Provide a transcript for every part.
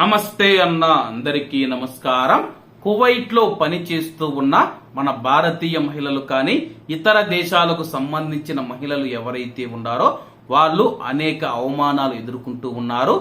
నమస్తే అన్న అందరికీ నమస్కారం. కువైట్లో పనిచేస్తూ ఉన్న మన భారతీయ మహిళలు కానీ ఇతర దేశాలకు సంబంధించిన మహిళలు ఎవరైతే ఉన్నారో వాళ్ళు అనేక అవమానాలు ఎదుర్కొంటూ ఉన్నారు.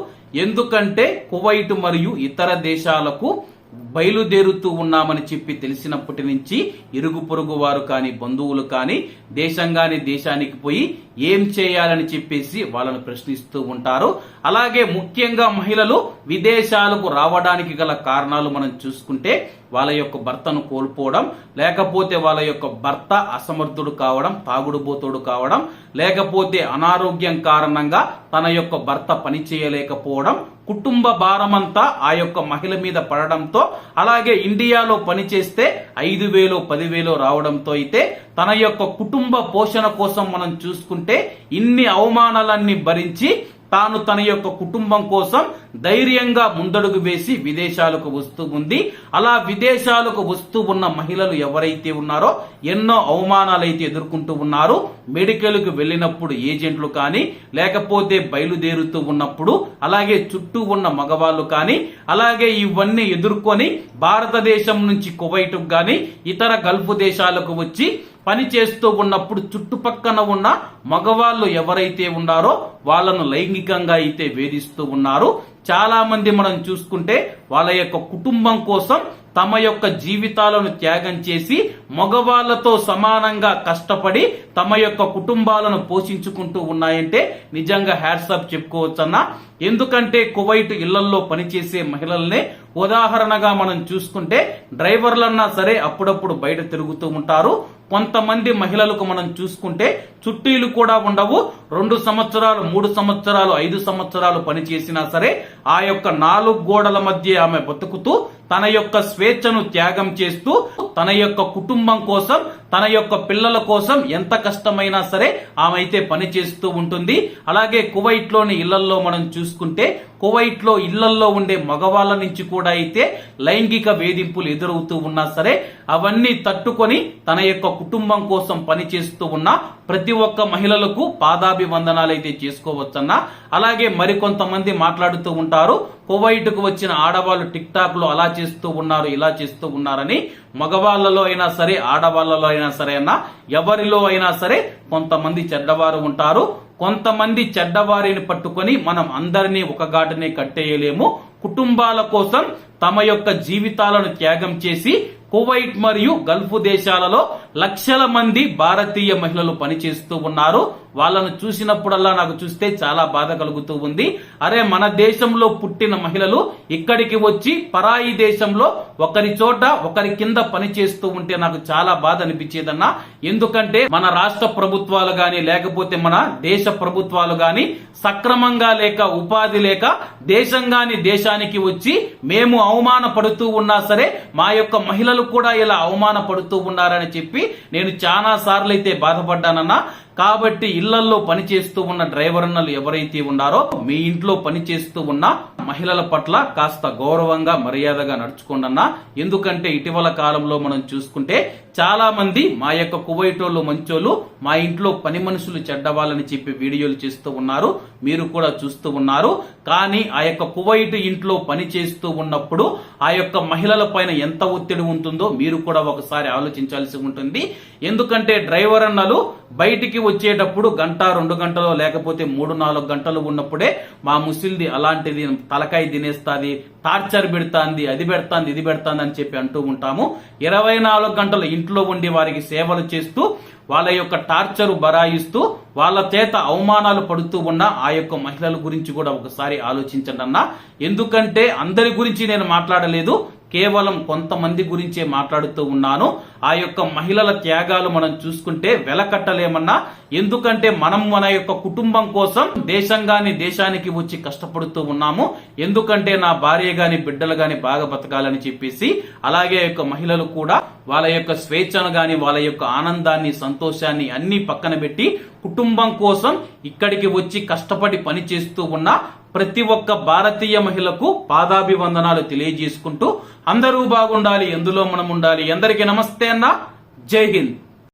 ఎందుకంటే కువైట్ మరియు ఇతర దేశాలకు బయలుదేరుతూ ఉన్నామని చెప్పి తెలిసినప్పటి నుంచి ఇరుగు పొరుగు వారు కానీ బంధువులు కానీ దేశంగాని దేశానికి పోయి ఏం చేయాలని చెప్పేసి వాళ్ళను ప్రశ్నిస్తూ ఉంటారు. అలాగే ముఖ్యంగా మహిళలు విదేశాలకు రావడానికి గల కారణాలు మనం చూసుకుంటే వాళ్ళ యొక్క భర్తను కోల్పోవడం లేకపోతే వాళ్ళ యొక్క భర్త అసమర్థుడు కావడం తాగుడుబోతుడు కావడం లేకపోతే అనారోగ్యం కారణంగా తన యొక్క భర్త పని చేయలేకపోవడం కుటుంబ భారమంతా ఆ యొక్క మహిళ మీద పడడంతో అలాగే ఇండియాలో పనిచేస్తే ఐదు వేలు పదివేలు రావడంతో అయితే తన యొక్క కుటుంబ పోషణ కోసం మనం చూసుకుంటే ఇన్ని అవమానాలన్నీ భరించి తాను తన యొక్క కుటుంబం కోసం ధైర్యంగా ముందడుగు వేసి విదేశాలకు వస్తూ ఉంది. అలా విదేశాలకు వస్తూ ఉన్న మహిళలు ఎవరైతే ఉన్నారో ఎన్నో అవమానాలు అయితే ఎదుర్కొంటూ ఉన్నారు. మెడికల్కు వెళ్ళినప్పుడు ఏజెంట్లు కానీ లేకపోతే బయలుదేరుతూ ఉన్నప్పుడు అలాగే చుట్టూ ఉన్న మగవాళ్ళు కానీ అలాగే ఇవన్నీ ఎదుర్కొని భారతదేశం నుంచి కువైట్కు కానీ ఇతర గల్ఫ్ దేశాలకు వచ్చి పని చేస్తూ ఉన్నప్పుడు చుట్టుపక్కన ఉన్న మగవాళ్ళు ఎవరైతే ఉన్నారో వాళ్ళను లైంగికంగా అయితే వేధిస్తూ ఉన్నారు. చాలా మంది మనం చూసుకుంటే వాళ్ళ యొక్క కుటుంబం కోసం తమ యొక్క జీవితాలను త్యాగం చేసి మగవాళ్ళతో సమానంగా కష్టపడి తమ యొక్క కుటుంబాలను పోషించుకుంటూ ఉన్నాయంటే నిజంగా హ్యాట్సాప్ చెప్పుకోవచ్చన్నా. ఎందుకంటే కువైట్ ఇళ్ళల్లో పనిచేసే మహిళల్నే ఉదాహరణగా మనం చూసుకుంటే డ్రైవర్లన్నా సరే అప్పుడప్పుడు బయట తిరుగుతూ ఉంటారు. కొంతమంది మహిళలకు మనం చూసుకుంటే చుట్టీలు కూడా ఉండవు. రెండు సంవత్సరాలు మూడు సంవత్సరాలు ఐదు సంవత్సరాలు పనిచేసినా సరే ఆ యొక్క నాలుగు గోడల మధ్య ఆమె బతుకుతూ తన యొక్క స్వేచ్ఛను త్యాగం చేస్తూ తన యొక్క కుటుంబం కోసం తన యొక్క పిల్లల కోసం ఎంత కష్టమైనా సరే ఆమె అయితే పనిచేస్తూ ఉంటుంది. అలాగే కువైట్లోని మనం చూసుకుంటే కువైట్లో ఉండే మగవాళ్ళ నుంచి కూడా అయితే లైంగిక వేధింపులు ఎదురవుతూ ఉన్నా సరే అవన్నీ తట్టుకొని తన యొక్క కుటుంబం కోసం పనిచేస్తూ ఉన్న ప్రతి ఒక్క మహిళలకు పాదాభివందనాలు అయితే చేసుకోవచ్చన్నా. అలాగే మరికొంతమంది మాట్లాడుతూ ఉంటారు. కువైట్కు వచ్చిన ఆడవాళ్ళు టిక్ టాక్లో అలా చేస్తూ ఉన్నారు ఇలా చేస్తూ ఉన్నారని మగవాళ్ళలో అయినా సరే ఆడవాళ్ళలో అయినా సరే అన్న ఎవరిలో అయినా సరే కొంతమంది చెడ్డవారు ఉంటారు. కొంతమంది చెడ్డవారిని పట్టుకొని మనం అందరినీ ఒక గాటనే కట్టేయలేము. కుటుంబాల కోసం తమ యొక్క జీవితాలను త్యాగం చేసి కువైట్ మరియు గల్ఫ్ దేశాలలో లక్షల మంది భారతీయ మహిళలు పనిచేస్తూ ఉన్నారు. వాళ్ళను చూసినప్పుడల్లా నాకు చూస్తే చాలా బాధ కలుగుతూ ఉంది. అరే మన దేశంలో పుట్టిన మహిళలు ఇక్కడికి వచ్చి పరాయి దేశంలో ఒకరి చోట ఒకరి కింద పని చేస్తూ ఉంటే నాకు చాలా బాధ అనిపించేదన్నా. ఎందుకంటే మన రాష్ట్ర ప్రభుత్వాలు గాని లేకపోతే మన దేశ ప్రభుత్వాలు గాని సక్రమంగా లేక ఉపాధి లేక దేశంగాని దేశానికి వచ్చి మేము అవమాన పడుతూ ఉన్నా సరే మా యొక్క మహిళలు కూడా ఇలా అవమాన పడుతూ ఉన్నారని చెప్పి నేను చాలా సార్లు అయితే బాధపడ్డానన్నా. కాబట్టి ఇళ్ళలో పనిచేస్తూ ఉన్న డ్రైవర్ అన్నలు ఎవరైతే ఉన్నారో మీ ఇంట్లో పనిచేస్తూ ఉన్న మహిళల పట్ల కాస్త గౌరవంగా మర్యాదగా నడుచుకోండన్నా ఎందుకంటే ఇటీవల కాలంలో మనం చూసుకుంటే చాలా మంది మా యొక్క కువైటోళ్ళు మంచోళ్ళు మా ఇంట్లో పని మనుషులు చెడ్డవాళ్ళని చెప్పి వీడియోలు చేస్తూ ఉన్నారు మీరు కూడా చూస్తూ ఉన్నారు. కానీ ఆ యొక్క కువైట్ ఇంట్లో పని చేస్తూ ఉన్నప్పుడు ఆ యొక్క మహిళల పైన ఎంత ఒత్తిడి ఉంటుందో మీరు కూడా ఒకసారి ఆలోచించాల్సి ఉంటుంది. ఎందుకంటే డ్రైవర్ అన్నలు బయటికి వచ్చేటప్పుడు గంట రెండు గంటలు లేకపోతే మూడు నాలుగు గంటలు ఉన్నప్పుడే మా ముసిల్ది అలాంటిది తలకాయ తినేస్తుంది టార్చర్ పెడతాంది అది పెడతాంది ఇది పెడుతుంది అని చెప్పి అంటూ ఉంటాము. ఇరవై నాలుగు గంటలు ఇంట్లో ఉండి వారికి సేవలు చేస్తూ వాళ్ళ యొక్క టార్చర్ బరాయిస్తూ వాళ్ళ చేత అవమానాలు పడుతూ ఉన్న ఆ యొక్క మహిళల గురించి కూడా ఒకసారి ఆలోచించండి అన్న. ఎందుకంటే అందరి గురించి నేను మాట్లాడలేదు. కేవలం కొంతమంది గురించే మాట్లాడుతూ ఉన్నాను. ఆ యొక్క మహిళల త్యాగాలు మనం చూసుకుంటే వెలకట్టలేమన్నా. ఎందుకంటే మనం మన యొక్క కుటుంబం కోసం దేశం గాని దేశానికి వచ్చి కష్టపడుతూ ఉన్నాము. ఎందుకంటే నా భార్య గాని బిడ్డలు గాని బాగా బతకాలని చెప్పేసి అలాగే యొక్క మహిళలు కూడా వాళ్ళ యొక్క స్వేచ్ఛను గాని వాళ్ళ యొక్క ఆనందాన్ని సంతోషాన్ని అన్ని పక్కన పెట్టి కుటుంబం కోసం ఇక్కడికి వచ్చి కష్టపడి పని చేస్తూ ఉన్న. ప్రతి ఒక్క భారతీయ మహిళకు పాదాభివందనాలు తెలియజేసుకుంటూ అందరూ బాగుండాలి ఎందులో మనం ఉండాలి? అందరికీ నమస్తే అన్న. జై హింద్.